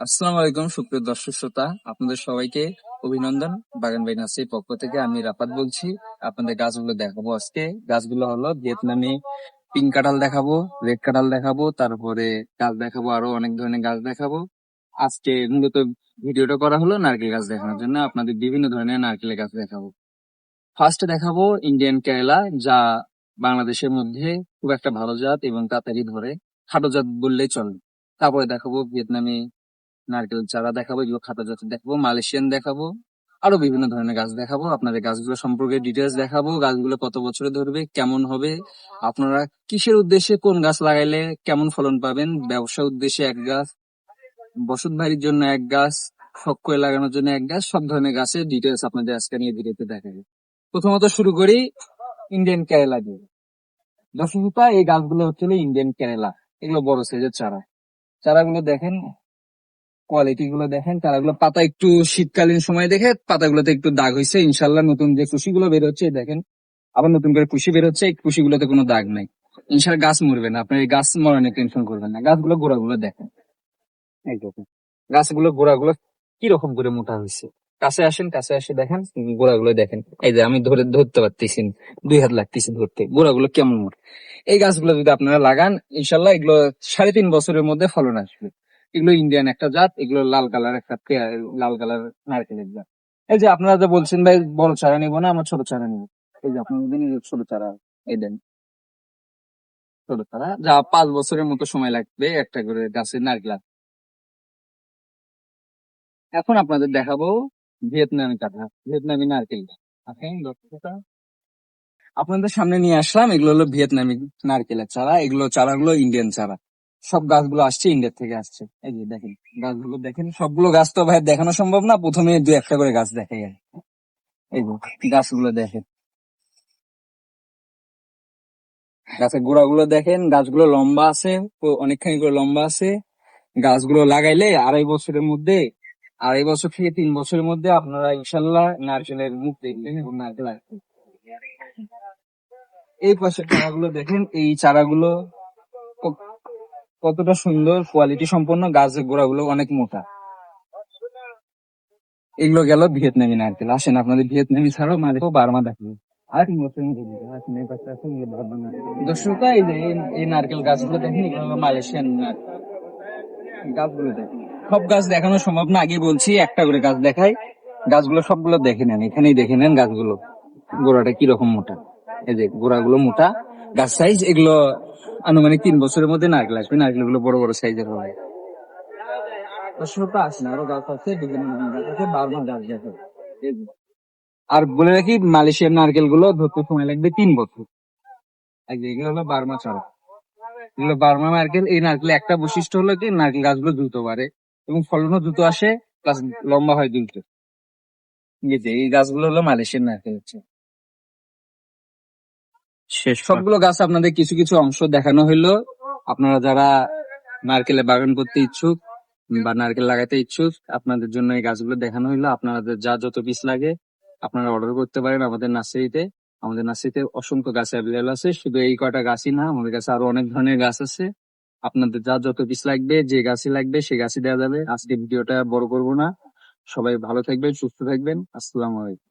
আসসালামু আলাইকুম, সুপ্রিয় দর্শক শ্রোতা। আপনাদের সবাইকে অভিনন্দন। বাগান বাই নার্সারির পক্ষ থেকে আমি রাপাত বলছি। আপনাদের গাছগুলো দেখাবো আজকে। গাছগুলো হলো ভিয়েতনামি পিঙ্ক কাঁঠাল দেখাবো, রেড কাঁঠাল দেখাবো, তারপরে গাছ দেখাবো, আরও অনেক ধরনের গাছ দেখাবো। আজকে মূলত ভিডিওটা করা হলো নারকেল গাছ দেখানোর জন্য। আপনাদের বিভিন্ন ধরনের নারকেলের গাছ দেখাবো। ফার্স্টে দেখাবো ইন্ডিয়ান কেরালা যা বাংলাদেশের মধ্যে খুব একটা ভালো জাত এবং তাড়াতাড়ি ধরে। খাটো জাত বললেই চলে। তারপরে দেখাবো ভিয়েতনামি নারকেল চারা দেখাবো, এগুলো খাতা জাতের দেখাবো, মালয়েশিয়ান দেখাবো, আরও বিভিন্ন ধরনের গাছ দেখাবো। আপনাদের গাছগুলো সম্পর্কে ডিটেলস দেখাবো, গাছগুলো কত বছরে ধরবে, কেমন হবে, আপনারা কিসের উদ্দেশ্যে কোন গাছ লাগাইলে কেমন ফলন পাবেন ব্যবসা উদ্দেশ্যে এক গাছ, বসত বাড়ির জন্য এক গাছ, শখ করে লাগানোর জন্য এক গাছ, সব ধরনের গাছের ডিটেলস আপনাদের আজকে নিয়ে ভিডিওতে দেখাবো। প্রথমত শুরু করি ইন্ডিয়ান কেরালা দিয়ে। দর্শক এই গাছগুলো হচ্ছে ইন্ডিয়ান কেরালা এগুলো বড় সাইজের চারা। চারাগুলো দেখেন কোয়ালিটি গুলো দেখেন চারাগুলো পাতা একটু শীতকালীন সময় দেখে পাতাগুলোতে একটু দাগ হয়েছে ইনশাল্লাহ নতুন যে কুশিগুলো বের হচ্ছে দেখেন, আবার নতুন করে কুশি বের হচ্ছে এই কুশিগুলোতে কোনো দাগ নাই। ইনশাল্লাহ গাছ মরবে না আপনার এই গাছ মরণে টেনশন করবেন না। গাছগুলো গোড়াগুলো দেখেন। দেখেন, গাছগুলো গোড়াগুলো কীরকম করে মোটা হয়েছে কাছে আসেন, কাছে আসে দেখেন, গোড়াগুলো দেখেন। এই যে আমি ধরে, ধরতে পারতেছি দুই হাত লাগতেছে ধরতে, গোড়াগুলো কেমন মোটা এই গাছগুলো যদি আপনারা লাগান ইনশাল্লাহ এগুলো সাড়ে তিন বছরের মধ্যে ফলন আসবে। এগুলো ইন্ডিয়ান একটা জাত, এগুলো লাল কালার একটা লাল কালার নারকেলের জাত। এই যে আপনারা যে বলছেন, ভাই, বড় চারা নিবো না, আমার ছোট চারা নিবো। এই যে আপনাদের দিন ছোট চারা, এই দেন। ছোট চারা, যা পাঁচ বছরের মতো সময় লাগবে একটা করে গাছের নারকেল। এখন আপনাদের দেখাবো ভিয়েতনামি কাঁঠা ভিয়েতনামি নারকেল আপনাদের সামনে নিয়ে আসলাম, এগুলো হলো ভিয়েতনামি নারকেলের চারা, এগুলো চারাগুলো ইন্ডিয়ান চারা। সব গাছগুলো আসছে ইন্ডিয়া থেকে আসছে। এই যে দেখেন, গাছগুলো দেখেন, সবগুলো গাছ তো ভাই দেখানো সম্ভব না, প্রথমে দু একটা করে গাছ আর কি। এই গাছগুলো দেখেন। গাছের গোড়াগুলো দেখেন, গাছগুলো লম্বা আছে অনেকখানি করে লম্বা আছে। গাছগুলো লাগাইলে আড়াই বছরের মধ্যে, আড়াই বছর থেকে তিন বছরের মধ্যে আপনারা ইনশাল্লাহ নারকেলের মুখ দেখবেন এবং নারকেল এই পাশের চারাগুলো দেখেন, এই চারাগুলো কতটা সুন্দর কোয়ালিটি সম্পন্ন গাছের গোড়াগুলো অনেক মোটা। এগুলো গেল ভিয়েতনামি নারকেল আসেন আপনাদের ভিয়েতনামি ছাড়াও মাঝে বার্মা আর এই দেখেন সব গাছ সম্ভব না, আগে বলছি একটা করে গাছ দেখাই। গাছগুলো সবগুলো দেখে নেন, এখানেই দেখে নেন গাছগুলো। গোড়াটা কীরকম মোটা। এই যে গোড়াগুলো মোটা, গাছ সাইজ এগুলো আনুমানিক তিন বছরের মধ্যে নারকেল আসবে নারকেলগুলো বড় বড় সাইজের হবে। আরও বলে রাখি, মালয়েশিয়ার নারকেলগুলো ধরতে সময় লাগবে তিন বছর। যে এগুলো হলো বার্মা চারা এগুলো বার্মা নারকেল, এই নারকেল একটা বৈশিষ্ট্য হলো কি, নারকেল গাছগুলো দ্রুত বাড়ে এবং ফলনও দ্রুত আসে, প্লাস লম্বা হয় দ্রুত এই গাছগুলো হলো মালয়েশিয়ার নারকেল হচ্ছে। সবগুলো গাছ আপনাদের কিছু কিছু অংশ দেখানো হইল। আপনারা যারা নারকেলে বাগান করতে ইচ্ছুক বা নারকেল লাগাতে ইচ্ছুক, আপনাদের জন্য এই গাছগুলো দেখানো হইল। আপনাদের যা যত পিস লাগে, আপনারা অর্ডার করতে পারেন আমাদের নার্সারিতে। আমাদের নার্সারিতে অসংখ্য গাছ অ্যাভেলেবল আছে। শুধু এই কয়টা গাছই না, আমাদের কাছে আরও অনেক ধরনের গাছ আছে। আপনাদের যা যত পিস লাগবে, যে গাছই লাগবে সেই গাছই দেওয়া যাবে। আজকে ভিডিওটা বড় করব না। সবাই ভালো থাকবেন, সুস্থ থাকবেন। আসসালামু আলাইকুম।